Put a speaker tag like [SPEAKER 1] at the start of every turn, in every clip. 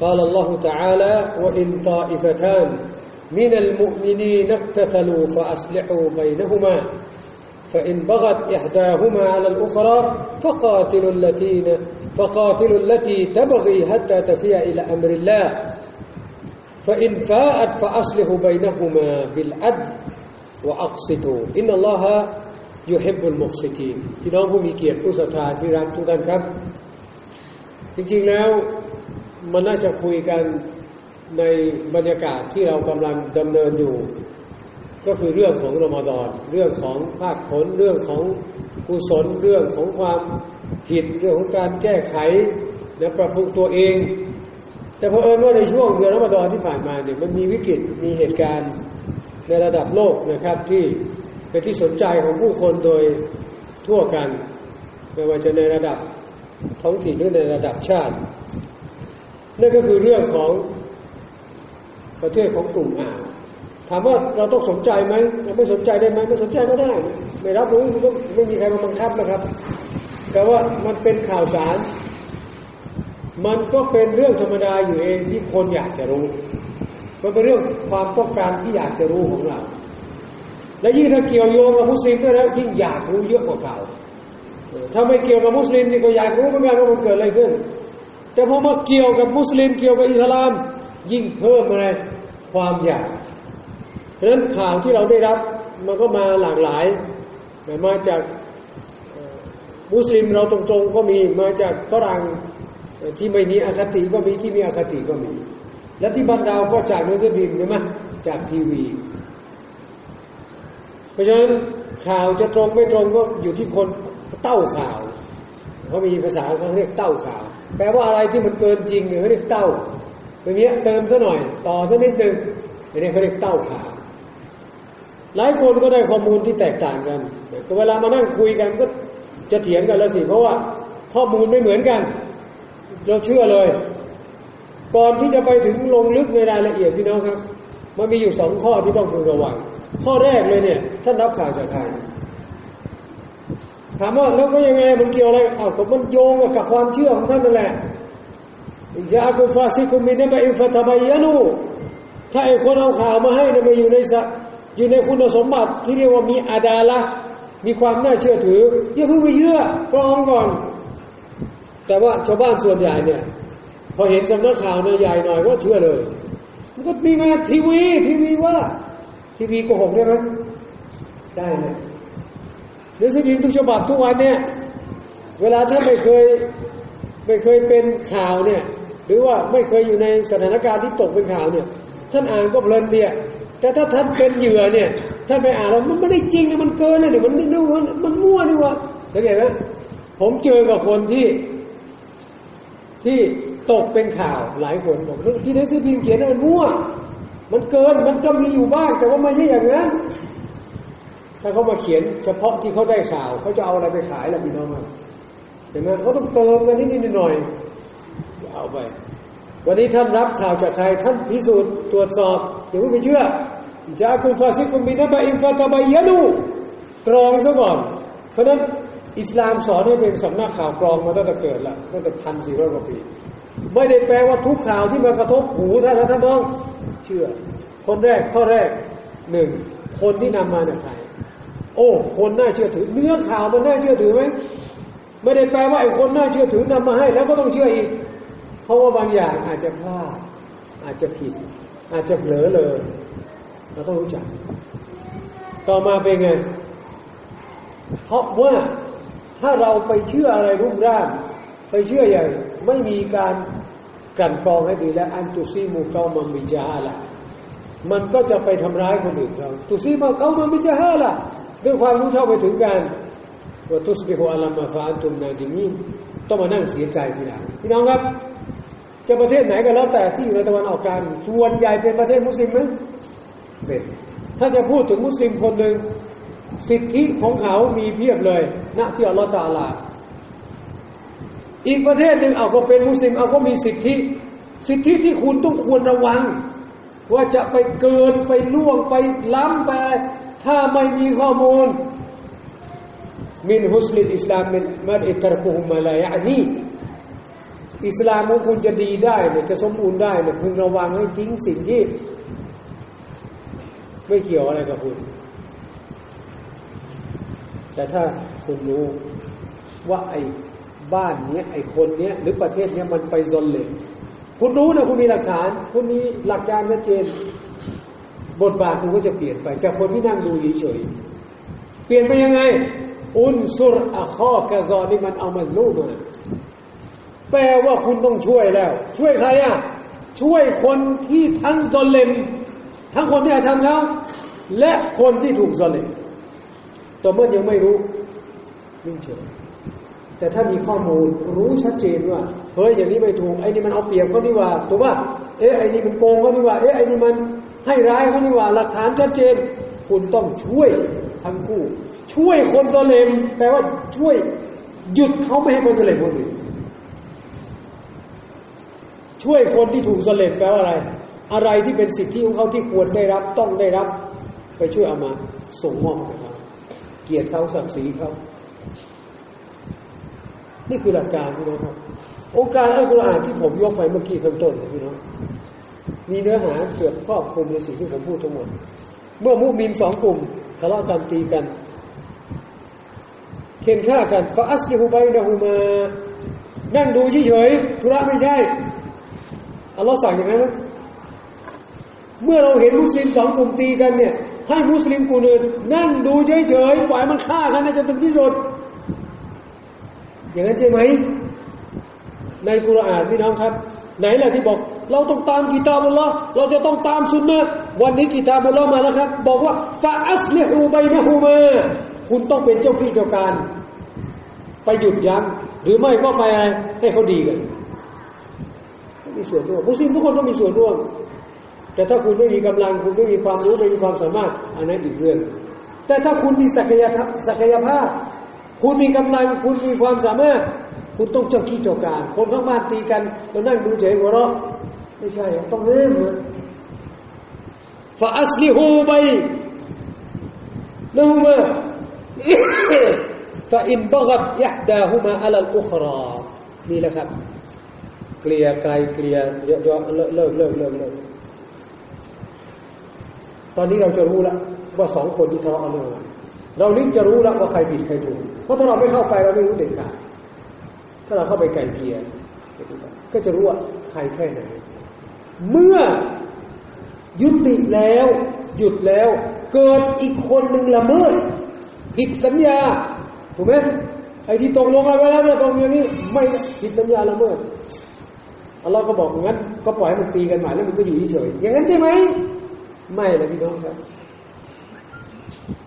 [SPEAKER 1] قال الله تعالى وإن طائفتان من المؤمنين اقتتلوا فأصلحوا بينهما فإن بغت إحداهما على الأخرى فقاتلوا التي فقاتلوا التي تبغي حتى تفيء إلى أمر الله فإن فاءت فأصلحوا بينهما بالعدل وأقسطوا إن الله يحب المقسطين พี่น้องผู้มีเกียรติผู้ศรัทธาที่รักทุกท่านครับจริงๆแล้วมันน่าจะคุยกันในบรรยากาศที่เรากำลังดำเนินอยู่ ก็คือเรื่องของรมฎอนเรื่องของภาคผลเรื่องของกุศลเรื่องของความผิดเรื่องของการแก้ไขและปรับปรุงตัวเอง แต่เพราะเอิญว่าในช่วงเดือนรมฎอนที่ผ่านมาเนี่ยมันมีวิกฤตมีเหตุการณ์ในระดับโลกนะครับที่เป็นที่สนใจของผู้คนโดยทั่วกัน ไม่ว่าจะในระดับท้องถิ่นหรือในระดับชาตินั่นก็คือเรื่องของประเทศของกลุ่มอ่าถามว่าเราต้องสนใจไหมเราไม่สนใจได้ไหมไม่สนใจก็ได้ ไม่รับรู้ก็ไม่มีใครมาบังคับนะครับ แต่ว่ามันเป็นข่าวสาร มันก็เป็นเรื่องธรรมดาอยู่เองที่คนอยากจะรู้มันเป็นเรื่องความต้องการที่อยากจะรู้ของเรา และยิ่งถ้าเกี่ยวโยงกับมุสลิมด้วยแล้วยิ่งอยากรู้เยอะกว่าเก่าถ้าไม่เกี่ยวกับมุสลิมนี่ก็อยากรู้เหมือนกันว่ามันเกิดอะไรขึ้นแต่พอมาเกี่ยวกับมุสลิมเกี่ยวกับอิสลามยิ่งเพิ่มอะไรความอยากเพราะนั้นข่าวที่เราได้รับมันก็มาหลากหลายมาจากมุสลิมเราตรงๆก็มีมาจากฝรั่งที่ไม่มีอคติก็มีที่มีอคติก็มี และที่บ้านเราก็จากนักบินใช่ไหมจากทีวี เพราะฉะนั้นข่าวจะตรงไม่ตรงก็อยู่ที่คนเต้าข่าวเขามีภาษาเขาเรียกเต้าข่าวแปลว่าอะไรที่มันเกินจริงเขาเรียกเต้าตรงนี้เติมซะหน่อยต่อซะนิดนึงอันนี้เขาเรียกเต้าขาหลายคนก็ได้ข้อมูลที่แตกต่างกันเวลามานั่งคุยกันก็จะเถียงกันแล้วสิ เพราะว่าข้อมูลไม่เหมือนกันเราเชื่อเลย ก่อนที่จะไปถึงลงลึกในรายละเอียดพี่น้องครับมันมีอยู่สองข้อที่ต้องพึงระวัง ข้อแรกเลยเนี่ยท่านรับข่าวจากใครถามว่าแล้วก็ยังไงมันเกี่ยวอะไรอ้าวก็มันโยงกับความเชื่อของท่านนั่นแหละจะอากุฟาซิคุมินะบะอินฟาตบายานู ถ้าไอ้คนเอาข่าวมาให้เนี่ยมาอยู่ในสอยู่ในคุณสมบัติ ที่เรียกว่ามีอาดาละ มีความน่าเชื่อถืออย่าเพิ่งไปเชื่อกรองก่อน แต่ว่าชาวบ้านส่วนใหญ่เนี่ย พอเห็นสำนักข่าวนยใหญ่หน่อยก็เชื่อเลย มันก็มีมาทีวีทีวีว่า ทีวีโกหกได้ไหมได้ไหมนังสือพิมพ์ทุกฉบับทุกวันเนี่ยเวลาท่านไม่เคยไม่เคยเป็นข่าวเนี่ยหรือว่าไม่เคยอยู่ในสถานการณ์ที่ตกเป็นข่าวเนี่ยท่านอ่านก็เพลินเนี่ยแต่ถ้าท่านเป็นเหยื่อเนี่ยท่านไปอ่านแล้วมันไม่ได้จริงนมันเกินลยเนี่ยมันนี่นู่นมันมั่วนี่วะเข้าใจไหมผมเจอกับคนที่ที่ตกเป็นข่าว หลายคนบอกที่หนังสือพิมพ์เขียนมันมั่วมันเกินมันก็มีอยู่บ้างแต่ว่าไม่ใช่อย่างนั้นถ้าเขามาเขียนเฉพาะที่เขาได้ข่าวเขาจะเอาอะไรไปขายล่ะพี่น้องเห็นไหมเขาต้องเติมกันนิดนิดหน่อยเอาไป วันนี้ท่านรับข่าวจากใครท่านพิสูจน์ตรวจสอบอย่าเพิ่งไปเชื่อจะคุณฟาซิคุมบินาบะอินฟาตบายานูกรองซะก่อน เพราะนั้นอิสลามสอนให้เป็นสำนักข่าวกรองมาตั้งแต่เกิดละตั้งแต่พันสี่ร้อยกว่าปี ไม่ได้แปลว่าทุกข่าวที่มากระทบหูท่านแล้วท่านต้องเชื่อ คนแรกข้อแรกหนึ่งคนที่นำมาี่ยใครโอ้ คนน่าเชื่อถือ เนื้อข่าวมันน่าเชื่อถือไหมไม่ได้แปลว่าไอ้คนน่าเชื่อถือนำมาให้ แล้วก็ต้องเชื่ออีก เพราะว่าบางอย่างอาจจะพลาดอาจจะผิด อาจจะเหลือเลยเราต้องรู้จัก ต่อมาเป็นไง เพราะว่าถ้าเราไปเชื่ออะไรรูปร่างไปเชื่ออย่างไม่มีการกลั่นกรองให้ดีและอันตุซีมูเกามัมีิจาละ มันก็จะไปทำร้ายคนอื่นเราตุซีมูเกามัมีิจาละด้วยความรู้เท่าไปถึงการวัตุสบิฮอัลมาฟานตุมนาดิมีต้องมานั่งเสียใจทีหลังพี่น้องครับ จะประเทศไหนก็แล้วแต่ที่อยู่ในตะวันออกกลางส่วนใหญ่เป็นประเทศมุสลิมั้ยเป็น ถ้าจะพูดถึงมุสลิมคนหนึ่ง สิทธิของเขามีเพียบเลยณที่อัลลอฮฺตาลา อีกประเทศหนึ่งเอาก็เป็นมุสลิมเอาก็มีสิทธิ สิทธิที่คุณต้องควรระวังว่าจะไปเกินไปล่วงไปล้ำไปถ้าไม่มีข้อมูลมินฮุสลิอิสลามมันมันอิตรกุฮุมาลายะนี่อิสลามของคุณจะดีได้เนี่ยจะสมบูรณ์ได้เนี่ยคุณระวังให้ทิ้งสิ่งที่ไม่เกี่ยวอะไรกับคุณ แต่ถ้าคุณรู้ว่าไอ้บ้านเนี้ยไอ้คนเนี้ยหรือประเทศเนี้ยมันไปซนเลยคุณรู้นะคุณมีหลักฐานคุณมีหลักการชัดเจนบทบาทมันก็จะเปลี่ยนไป จากคนที่นั่งดูเฉยๆ เปลี่ยนไปยังไง อุนซุรอะข้อกะซอนี่มันเอามันลูกมาแปลว่าคุณต้องช่วยแล้ว ช่วยใครอ่ะช่วยคนที่ทั้งจนเลมทั้งคนที่อาทำแล้ว และคนที่ถูกจนเลมต่เมื่อยังไม่รู้นิ่งเฉยแต่ถ้ามีข้อมูลรู้ชัดเจนว่า เฮ้ย อย่างนี้ไม่ถูก ไอ้นี่มันเอาเปรียบเขาดีว่าถูกป่ะเอ๊ะไอ้นี่มันโกงเขาดีว่า เอ๊ะไอ้นี่มันให้ร้ายเขานี่ว่าหลักฐานชัดเจนคุณต้องช่วยทั้งคู่ ช่วยคนเสเลมแปลว่าช่วยหยุดเขาไม่ให้คนเสเลมคนอื่นช่วยคนที่ถูกเสเลมแปลว่าอะไร อะไรที่เป็นสิทธิของเขาที่ควรได้รับต้องได้รับ ไปช่วยเอามาส่งมอบให้เขาเกียรติเขาศักดิ์ศรีเขานี่คือหลักการพี่น้องครับองค์การอัลกุรอานที่ผมยกไปเมื่อกี้ข้างต้นพี่น้องมีเนื้อหาเกือบครอบคลุมในสิ่งที่ผมพูดทั้งหมด เมื่อมุมินสองกลุ่มทะเลาะกันตีกันเค้นฆ่ากันฟาสติฮูไบดะฮูมานั่งดูเฉยๆธุระไม่ใช่อัลลอฮ์สั่งอย่างนั้นเมื่อเราเห็นมุสลิมสองกลุ่มตีกันเนี่ยให้มุสลิมกลุ่มอื่นนั่งดูเฉยๆปล่อยมันฆ่ากันนจนถึงที่สุดอย่างนั้นใช่ไหม ในกุรอานพี่น้องครับไหนแหละที่บอกเราต้องตามกีตาบุลลอเราจะต้องตามสุนนะวันนี้กีตาบุลลอมาแล้วครับ บอกว่าฟาอัสเลหูไบนะฮูมาคุณต้องเป็นเจ้าพี่เจ้าการ ไปหยุดยัง้งหรือไม่ก็ไปอะไรให้เขาดีกันมีส่วนร่วมมุสลิมทุกคนต้องมีส่วนร่วม แต่ถ้าคุณไม่มีกำลัง คุณไม่มีความรู้ไม่มีความสามารถ อันนั้นอีกเรื่อง แต่ถ้าคุณมีศักยศักยภาพ คุณมีกำลัง คุณมีความสามารถุณต้องเจ้าที่เจ้าการคนข้างบ้านตีกันเรานั่งดูเฉยหัวเราะไม่ใช่ต้องเริ่มฟาสลิฮูไปนะฮูมาฟาอินบักัดยัดาฮูมาอัลลอุครานี่แหละครับเกลียไกลเกลียเยอะๆเลิกเลิกเลิกเลิกเลิกตอนนี้เราจะรู้แล้ว ว่าสองคนที่ทะเลาะกันเราลิ้นจะรู้แล้วว่าใครผิดใครถูกเพราะถ้าเราไม่เข้าไปเราไม่รู้เด็ดขาดถ้าเราเข้าไปไกลเกียร์ก็จะรู้ว่าใครแค่ไหน เมื่อยุติแล้วหยุดแล้ว เกิดอีกคนหนึ่งละเมิดผิดสัญญาถูกไหมไอ้ที่ตกลงกันไว้แล้วเนี่ยตรงอย่างนี้ไม่ผิดสัญญาละเมิดเราก็บอกงั้น ก็ปล่อยให้มันตีกันใหม่แล้วมันก็อยู่เฉยอย่างนั้นใช่ไหมไม่นะพี่น้องครับ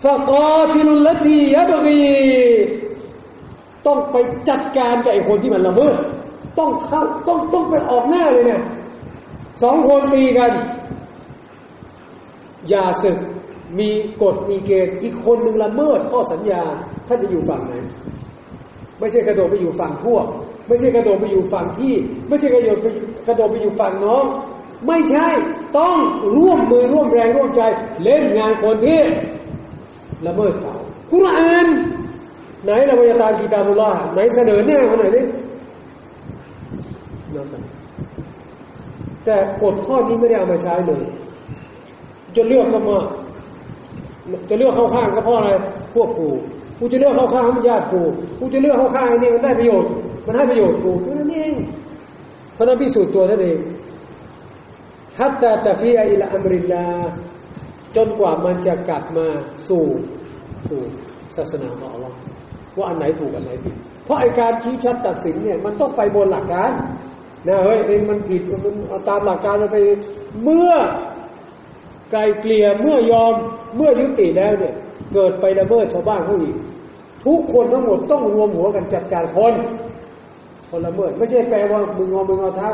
[SPEAKER 1] ฟะกาติลุลตียะบรีต้องไปจัดการกับไอ้คนที่มันละเมิด ต้องเข้าต้องต้องไปออกหน้าเลยเนี่ยสองคนมีกัน อย่าศึกมีกฎมีเกณฑ์อีกคนหนึ่งละเมิด ข้อสัญญาท่านจะอยู่ฝั่งไหนไม่ใช่กระโดดไปอยู่ฝั่งพวก ไม่ใช่กระโดดไปอยู่ฝั่งพี่ ไม่ใช่กระโดดไปกระโดดไปอยู่ฝั่งน้อง ไม่ใช่ต้องร่วมมือร่วมแรงร่วมใจ เล่นงานคนที่ละเมิดเขากุรอานไหนเราจะตามกีตาบุลาไหนเสนอเนี่ยมาหน่อยดิแต่กฎข้อนี้ไม่ได้เอามาใช้เลยจะเลือกก็มาจะเลือกเข้าข้างก็เพราะอะไรพวกกูกูจะเลือกเข้าข้างญาติกูกูจะเลือกเข้าข้างไอ้นี่มันได้ประโยชน์มันให้ประโยชน์กูแค่นั้นเองเพราะนั้นพิสูจน์ตัวนั่นเอง ฮัตตาตาฟีอิลอัมริลาจนกว่ามันจะกลับมาสู่สู่ศาสนาของอัลลอฮ์ว่าอันไหนถูกอันไหนผิด เพราะไอการชี้ชัดตัดสินเนี่ยมันต้องไปบนหลักการนะเฮ้ยเองมันผิดมันตามหลักการมันไป เมื่อไกลเกลี่ยเมื่อยอมเมื่อยุติแล้วเนี่ย เกิดไปละเมิดชาวบ้านเขาอีกทุกคนทั้งหมดต้องรวมหัวกันจัดการคน คนละเมิด ไม่ใช่แปลว่ามึงงอมึงงอทัก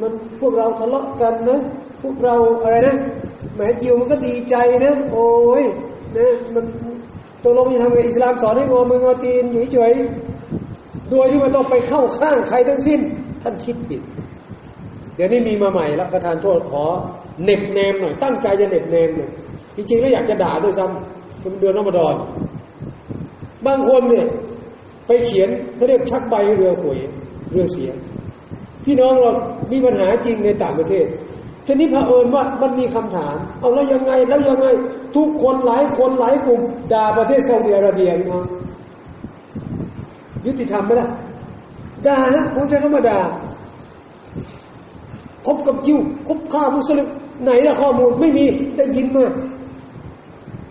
[SPEAKER 1] มันพวกเราทะเลาะกันนะ พวกเราอะไรนะแหมจิวมันก็ดีใจนะโอ้ยนะมันตกลงจะทำไงอิสลามสอนให้งอมืองอตีนอยู่เฉยโดยที่ไม่ต้องไปเข้าข้างใครทั้งสิ้น ท่านคิดผิด เดี๋ยวนี้มีมาใหม่แล้วประธานโทษขอ เน็บเนมหน่อยตั้งใจจะเน็บเนมหน่อย จริงๆ แล้วอยากจะด่าด้วยซ้ำเป็นเดือนรอมฎอนบางคนเนี่ยไปเขียนเขาเรียกชักใบเรือหวยเรือเสีย พี่น้องเรามีปัญหาจริงในต่างประเทศทีนี้เผอิญว่ามันมีคำถามเอาแล้วยังไงแล้วยังไง ทุกคนหลายคนหลายกลุ่มด่าประเทศซาอุดิอาระเบียเนาะยุติธรรมไหมล่ะด่านะผมใช้คำว่าด่าคบกับยิว คบข้ามุสลิมไหนละข้อมูล ไม่มี ได้ยินมา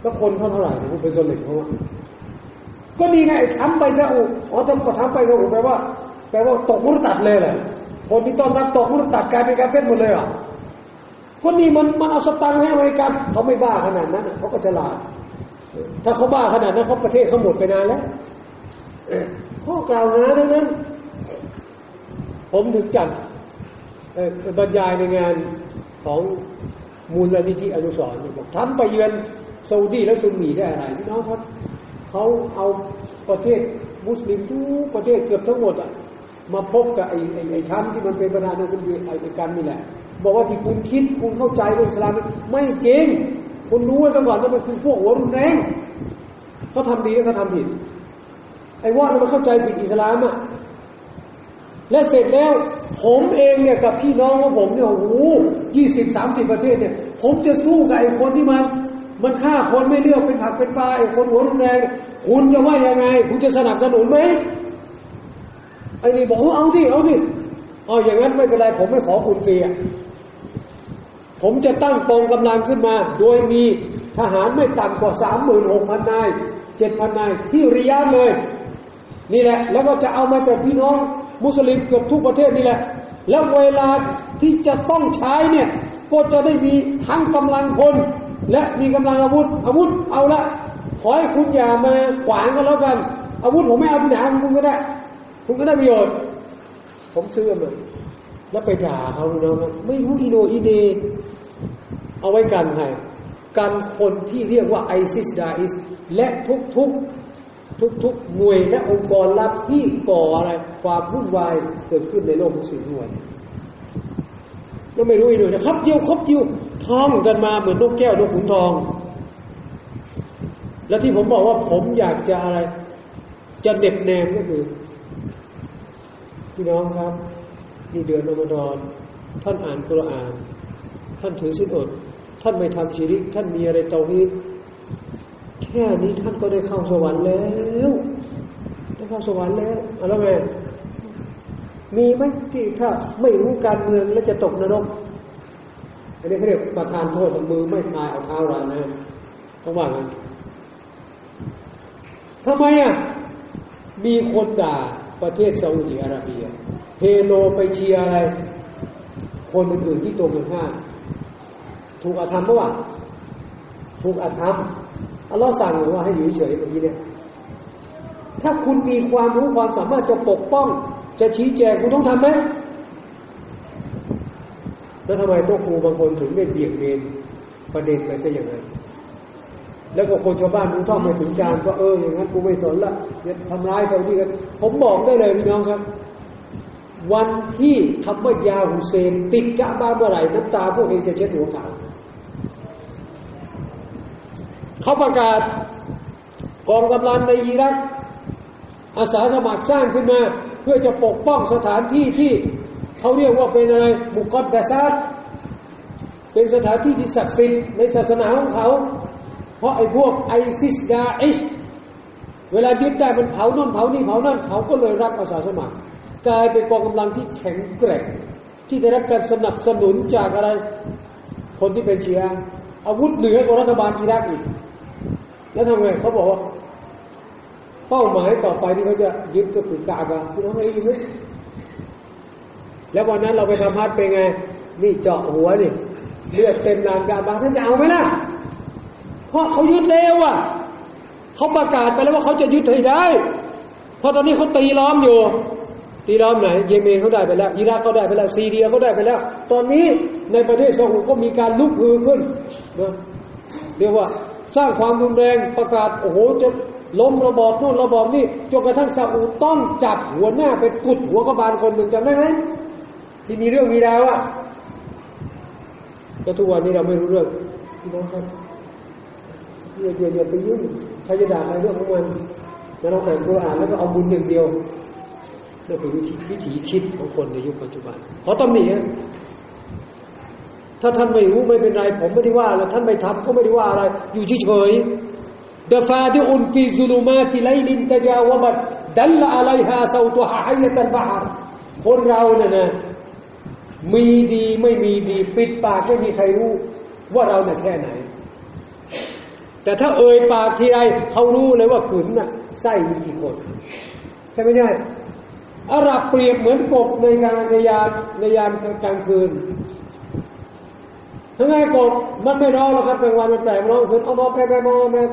[SPEAKER 1] ล้วคนเขาเท่าไหร่ผมไปสลิมเขาก็นี่ไงทำไปซะอุอ๋อทำก็ทำไปซะอุแปลว่าแปลว่าตกมุรตัดเลยแหละคนที่ต้อนรับตกมุรตัดกลายเป็นกาเฟ่หมดเลยอ่ะก็นี่มันมันเอาสตังค์ให้อเมริกันเขาไม่บ้าขนาดนั้นเขาก็ฉลาด ถ้าเขาบ้าขนาดนั้นเขาประเทศเขาหมดไปนานแล้วข้อกล่าวหาทั้งนั้น ผมถึงจัดบรรยายในงานของมูลนิธิอนุสรบอกทำไปเยือนซาอุดีและซุนนีได้อะไรพี่น้องครับเขาเอาประเทศมุสลิมทุกประเทศเกือบทั้งหมดอะมาพบกับไอ้ไอ้ไอ้ทั้งที่มันเป็นประธานาธิบดีอเมริกันนี่แหละบอกว่าที่คุณคิดคุณเข้าใจเรื่องิสลาม ไม่จริงคุณรู้ไว้ก่อนว่ามันคือพวกหัวรุนแรงเขาทำดีแล้วเขาทำผิดไอ้ว่ามราเข้าใจผิดอิสลามอ่ะและเสร็จแล้วผมเองเนี่ยกับพี่น้องของผมเนี่ยโอ้โหยี่สิบสามสิบประเทศเนี่ยผมจะสู้กับไอ้คนที่มัน มันฆ่าคนไม่เลือกเป็นผักเป็นปลาไอ้คนหัวรุนแรงคุณจะว่ายังไง คุณจะสนับสนุนไหมไอ้นี่บอกเอาที่เอาที่เอาอย่างนั้นไม่เป็นไร ผมไม่ขอคุณฟรีอ่ะผมจะตั้งกองกำลังขึ้นมา โดยมีทหารไม่ต่ำกว่าสามหมื่นหกพันนายเจ็ดพันนายที่ริยาเลยนี่แหละแล้วก็จะเอามาจากพี่น้องมุสลิมเกือบทุกประเทศนี่แหละแล้วเวลาที่จะต้องใช้เนี่ยก็จะได้มีทั้งกำลังพลและมีกำลังอาวุธอาวุธเอาละขอให้คุณอย่ามาขวางกันแล้วกัน อาวุธผมไม่เอาที่ไหนคุณก็ได้คุณก็ได้ประโยชน์ผมซื้อมาแล้วไปด่าเขาเนาะไม่รู้อีโนอีเด เอาไว้กันให้การคนที่เรียกว่า ไอซิสดาอิสและทุกทุกทุกทุกหน่วยและองค์กรลับที่ก่ออะไรความวุ่นวายเกิดขึ้นในโลกมุสลิมหน่วยก็ไม่รู้อีโนนะครับเียวคบยิวท้องกันมาเหมือนนกแก้วนกขุนทอง และที่ผมบอกว่าผมอยากจะอะไรจะเด็บแนมก็คือพี่น้องครับนี่เดือนอมรอนท่านอ่านกุรอาน ท่านถือสินอดท่านไม่ทำชีริกท่านมีอะไรเตาฮีดแค่นี้ท่านก็ได้เข้าสวรรค์แล้วได้เข้าสวรรค์แล้วอะไรไหมมีไหมที่ถ้าไม่รู้การเมืองแล้วจะตกนรกอันนี้เขาเรียกประทานโทษมือ ไม่ตายเอาเท้ารานะต้องว่างันทำไมอ่ะมีคนด่าประเทศซาอุดิอาระเบียเฮโลไปเชียร์อะไร คนอื่นๆที่ตัวเงือนข้าถูกอาธรรมปะวะถูกอาธรรม อัลลอฮ์สั่งหรือว่าให้อยู่เฉยแบบนี้เนี่ยถ้าคุณมีความรู้ความสามารถจะปกป้อง จะชี้แจงคุณต้องทำไหมแล้วทำไมพวกครูบางคนถึงไม่เบี่ยงเบนประเด็นไปซะอย่างไรแล้วก็คนชาวบ้านมันชอบมาถึงจานก็เออ อย่างนั้นกูไม่สนละจะทำร้ายชาวที่กันผมบอกได้เลยพี่น้องครับ วันที่คำว่า ยาหุเซน ติดกะบ้าเมื่อไหร่น้ำตาพวกเี้จะเช็ดหัวเขาเขาประกาศกองกำลังในอิรักอาสาสมัครสร้างขึ้นมา เพื่อจะปกป้องสถานที่ที่ เขาเรียกว่าเป็นอะไรบุกอดแบซัดเป็นสถานที่ที่ศักดิ์สิทธิ์ในศาสนาของเขาเพราะไอ้พวกไอซิสดาอิชเวลายึดได้มันเผาน่นเผานี่เผานั่นเขาก็เลยรับอาสาสมัคร กลายเป็นกองกำลังที่แข็งแกร่งที่ได้รับการสนับสนุนจากอะไรคนที่เป็นเชียร์อาวุธเหนือกว่ารัฐบาลอิรักอีก แล้วทำไงเขาบอกว่าเป้าหมายต่อไปที่เขาจะยึดก็คือกาบาคุณทำไมยึดไหมแล้ววันนั้นเราไปทำพัดเป็นไงนี่เจาะหัวนี่เลือดเต็มลานกาบาท่านจะเอาไหมล่ะเพราะเขายึดแล้วอ่ะเขาประกาศไปแล้วว่า เขาจะยึดให้ได้เพราะตอนนี้เขาตีล้อมอยู่ตีล้อมไหน เยเมนเขาได้ไปแล้วอิรักเขาได้ไปแล้วซีเรียเขาได้ไปแล้ว ตอนนี้ในประเทศซาอุก็มีการลุกฮือขึ้นนะเรียกว่าสร้างความรุนแรงประกาศโอ้โหจะล้มระบอบนู่นระบอบนี่จนกระทั่งซาอุต้องจับหัวหน้าไปกุดหัวกบาลคนหนึ่งจำได้ไหมที่มีเรื่องมีดาวอะแต่ทุกวันนี้เราไม่รู้เรื่องที่น้องครับอย่าอย่า๋ยวไปยุ่งใครจะด่าใครเรื่องของมัน แล้วเราอ่านัวออานแล้วก็เอาบุญอย่างเดียวนี่คือวิธีวิถีคิดของคนในยุคปัจจุบัน ขอตำหนิถ้าท่านไม่รู้ไม่เป็นไร ผมไม่ได้ว่าแล้วท่านไม่ทับก็ไม่ได้ว่าอะไร อยู่เฉยเดฟาดิอุนฟิซุลูมาติไลลินตะจาวบัดดัลละอลัยฮาซาตุฮาฮัยตันบาฮ์คนเราเนี่ยนะมีดีไม่มีดีปิดปากไม่มีใครรู้ ว่าเราเนี่ยแค่ไหนแต่ถ้าเอ่ยปากทีไรเขารู้เลยว่ากึนน่ะไส้มีกี่คนใช่ไม่ใช่ อารับเปรียบเหมือนกบในการในยามในยามกลางคืนทั้งไงกบมันไม่ร้องหรอกครับกลางวันมันแปลกร้องคืนเอามาแปลแปลมองนะ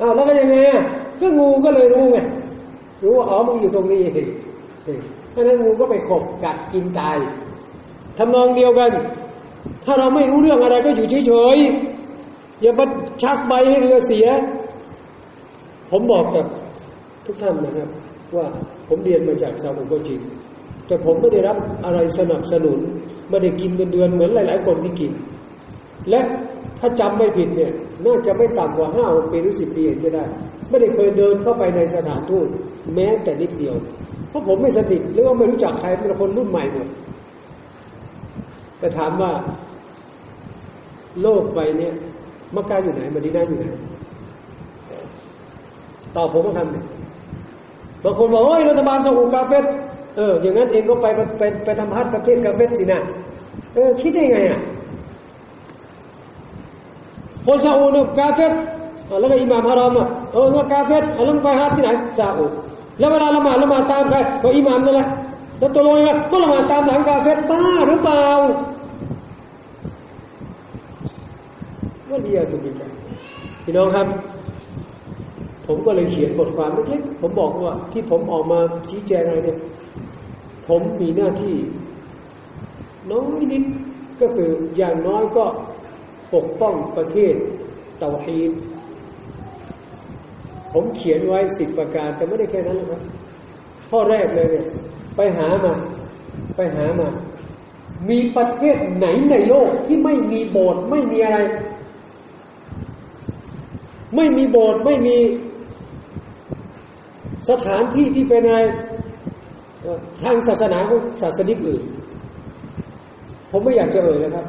[SPEAKER 1] อ้าแล้วก็ยังไงอ่ะก็งูก็เลยรู้ไงรู้ว่าอ๋อมึงอยู่ตรงนี้เองเพราะนั้นงูก็ไปขบกัดกินตายทำนองเดียวกัน ถ้าเราไม่รู้เรื่องอะไรก็อยู่เฉยอย่ามาชักใบให้เรือเสีย ผมบอกกับทุกท่านนะครับ ว่าผมเรียนมาจากชาอุกจริงแต่ผมไม่ได้รับอะไรสนับสนุน ไม่ได้กินเงินเดือนเหมือนหลายๆ คนที่กิน และถ้าจำไม่ผิดเนี่ยน่าจะไม่ต่ำกว่าห้าปีหรือสิบปีเห็นจะได้ ไม่ได้เคยเดินเข้าไปในสถานทูตแม้แต่นิดเดียว เพราะผมไม่สนิทหรือว่าไม่รู้จักใครเป็นคนรุ่นใหม่หมดแต่ถามว่าโลกใบนี้มักกะอยู่ไหนมาดีน่าอยู่ไหนตอบผมว่าทำไงบางคนบอกเฮ้ยรัฐบาลสาอุกาเฟตเอออย่างนั้นเองก็ไปไปไปทำฮัทประเทศกาเฟตสินะเออคิดได้ไงอ่ะคนซาอุนกาเฟตแล้วก็อิหม่ามฮารอมอ่ะเออ้วกาเฟตแล้วไปฮัทที่ไหนซาอุแล้วเวลาละหมาดละหมาดตามใครก็อิหม่ามนั่นแหละแล้วตัวลงยังไงก็ละหมาดตามหลังกาเฟตบ้าหรือเปล่าวันเดียวจะมีกันพี่น้องครับ ผมก็เลยเขียนบทความเล็กๆผมบอกว่า ที่ผมออกมาชี้แจงอะไร เนี่ย ผมมีหน้าที่ น้อยนิดก็คืออย่างน้อยก็ปกป้องประเทศเตาฮีผมเขียนไว้สิบประการ แต่ไม่ได้แค่นั้นครับข้อแรกเลย เนี่ยไปหามาไปหามามีประเทศไหนในโลกที่ไม่มีโบสถ์ไม่มีอะไรไม่มีโบสถ์ไม่มีสถานที่ที่เป็นในทางศาสนาของศาสนิกอื่น ผมไม่อยากจะเอ่ยนะครับ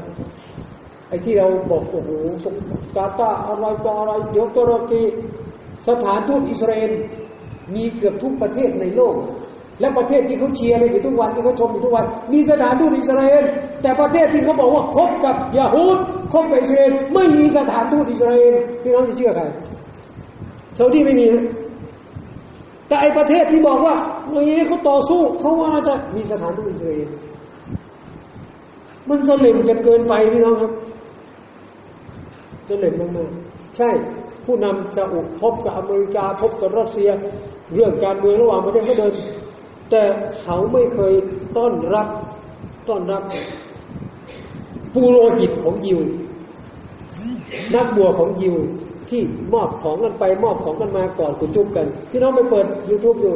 [SPEAKER 1] ไอ้ที่เราบอก โอ้โหสกาตาอะไรต่ออะไรเดี๋ยวตุรกีสถานทูตอิสราเอลมีเกือบทุกประเทศในโลกและประเทศที่เขาเชียร์เลยทุกวันที่เขาชมอยู่ทุกวัน มีสถานทูตอิสราเอลแต่ประเทศที่เขาบอกว่าคบกับยาฮูดคบกับอิสราเอลไม่มีสถานทูตอิสราเอลพี่น้องจะเชื่อใครซาอุดีไม่มีนะแต่ไอประเทศที่บอกว่าเฮ้ยเขาต่อสู้เขาว่าจะมีสถานทูตอิสราเอลมันสลิมจะเกินไปพี่น้องครับสลิมมากๆใช่ผู้นำจะอุกพบกับอเมริกาพบกับรัสเซีย เรื่องการเมืองระหว่างประเทศก็เดินแต่เขาไม่เคยต้อนรับต้อนรับปูโรหิตของยิวนักบวชของยิวที่มอบของกันไปมอบของกันมาก่อนกุจุบกันพี่น้องไปเปิดยูทูบดู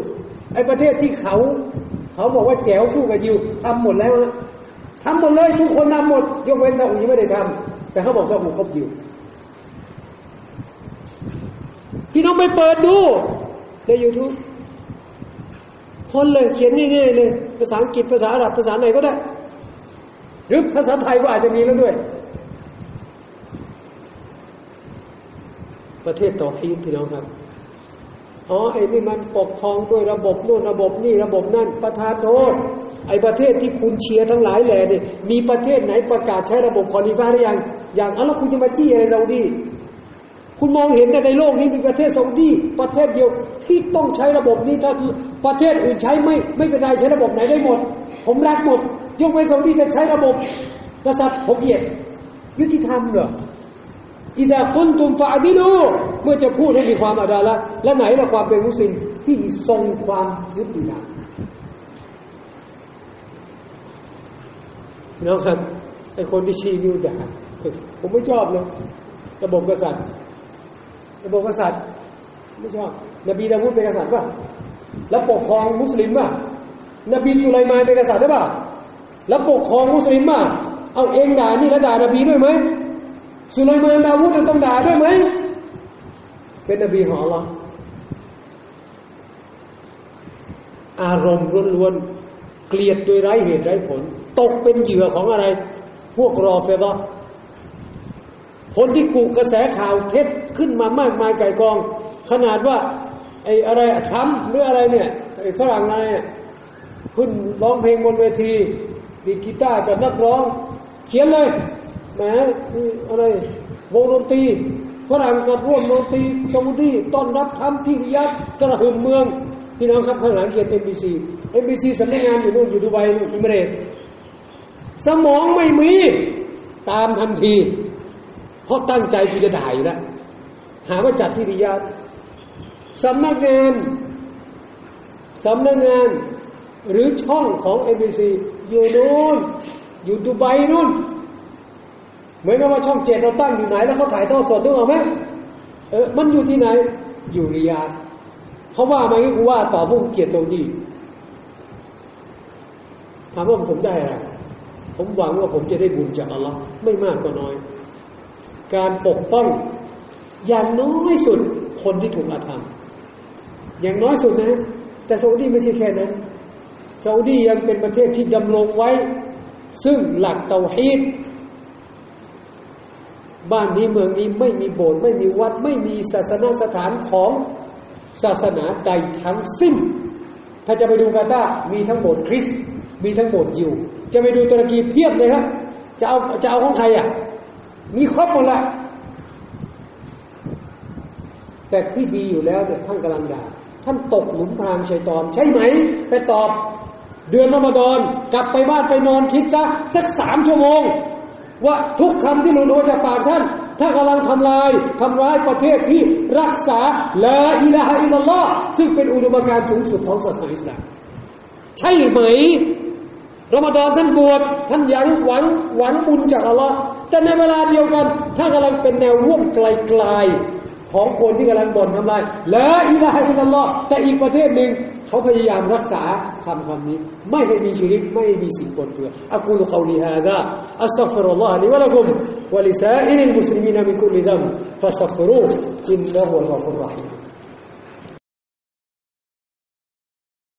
[SPEAKER 1] ไอประเทศที่เขา เขาบอกว่าแจ๋วสู้กับยิวทำหมดแล้วนะทำหมดเลยทุกคนทำหมด ยกเว้นซาอุยไม่ได้ทำ แต่เขาบอกซาอุครบยิวพี่น้องไปเปิดดูในยูทูบคนเลยเขียนง่ายๆเลยภาษาอังกฤษภาษาอาหรับภาษาไหนก็ได้ หรือภาษาไทยก็อาจจะมีแล้วด้วย ประเทศต่อฮีพี่น้องครับอ๋อไอ้นี่มันปกครองด้วยระบบโน่นระบบนี่ระบบนั่นประธานโทษไอ้ประเทศที่คุณเชียร์ทั้งหลายแหล่นี่มีประเทศไหนประกาศใช้ระบบคอลิฟ้าหรือยังอย่างอัลแล้วคุณจะมาจี้อะไรเราดีคุณมองเห็นแต่ในโลกนี้มีประเทศซาอุดีประเทศเดียวที่ต้องใช้ระบบนี้ ถ้าประเทศอื่นใช้ไม่ไม่เป็นไรใช้ระบบไหนได้หมด ผมรักหมด ยกเว้นตรงนี้จะใช้ระบบ กษัตริย์ ผมเหยียดยุติธรรมเหรออิดาคุณตุมฟาดิลูเมื่อจะพูดให้มีความอาดาละและไหนละความเป็นมุสลิมที่ทรงความยุติธรรมนะครับไอคนที่ชี้นิ้วด่าผมไม่ชอบเลยระบบกษัตริย์ระบบกษัตริย์ไม่ชอบนบีดาวูดเป็นกษัตริย์ป่ะ แล้วปกครองมุสลิมป่ะ นบีสุไลมานเป็นกษัตริย์ได้ป่ะ แล้วปกครองมุสลิมป่ะเอาเองด่านี่แล้วด่านบีด้วยไหม สุไลมานดาวูดต้องด่าด้วยไหม เป็นนบีของอัลลอฮ์อารมณ์ล้วนๆเกลียดโดยไร้เหตุไร้ผล ตกเป็นเหยื่อของอะไร พวกรอเฟดอคนที่กุกระแสข่าวเท็จขึ้นมามากมายไก่กอง ขนาดว่าไอ้อะไรทร้มหรืออะไรเนี่ยไอ้ฝรั่งอะไรขึ้นร้องเพลงบนเวทีดีกีตาร์กับนักร้องเขียนเลยแหมอะไรวงดนตรีฝรั่งกับร่วมดนตรีซาอุดีต้อนรับทำที่ริยัดกระหึ่มเมืองพี่น้องครับข้างหลังเขียนเอ็มบีซีเอ็มบีซีสำนักงานอยู่นู่นอยู่ดูไบู่อิมเรตสมองไม่มีตามทันที เพราะตั้งใจที่จะด่ายแล้วหาว่าจัดที่ริยาสำนักงาน สำนักงาน หรือช่องของเอ c มบซีอยู่นู่น อยู่ดูไบนู่นเหมือนกับว่าช่องเจ็ดเราตั้งอยู่ไหนแล้วเขาถ่ายทอดสด้นเหรอไหมเออ มันอยู่ที่ไหน อยู่ริยาดเขาว่าไหมกูว่าต่อพวกเกียรติโจาดีถามว่าผมได้อะไรผมหวังว่าผมจะได้บุญจากอัลลอฮ์ไม่มากก็น้อย การปกป้องอย่างน้อยสุด คนที่ถูกอาธรรมอย่างน้อยสุดนะ แต่ซาอุดีไม่ใช่แค่นั้นซาอุดียังเป็นประเทศที่ดำรงไว้ ซึ่งหลักเตาฮีดบ้านนี้เมืองนี้ไม่มีโบสถ์ไม่มีวัดไม่มีศาสนาสถานของศาสนาใดทั้งสิ้น ถ้าจะไปดูกาตามีทั้งโบสถ์คริสต์มีทั้งโบสถ์ยิวจะไปดูตุรกีเพียบเลยครับจะเอาจะเอาของใครอ่ะมีครบหมดละแต่ที่ดีอยู่แล้วเนี่ยท่านกำลังด่าท่านตกหลุมพรางชัยตอนใช่ไหม ไปตอบ เดือนอมดอนกลับไปบ้านไปนอนคิดซะสักสามชั่วโมง ว่าทุกคำที่หลุดออกจากปากท่าน ถ้ากำลังทำลายทำร้ายประเทศที่รักษาละอิละฮ์อิลลอฮ์ซึ่งเป็นอุดมการสูงสุดของศาสนาอิสลามใช่ไหมรอมฎอนท่านบวชท่านยังหวังหวังบุญจากอัลลอฮ์แต่ในเวลาเดียวกันท่านกำลังเป็นแนวร่วมไกลๆของคนที่กำลังบ่นทำลายละอิลาฮะอิลลัลลอฮ์แต่อีกประเทศหนึ่งเขาพยายามรักษาคำคำนี้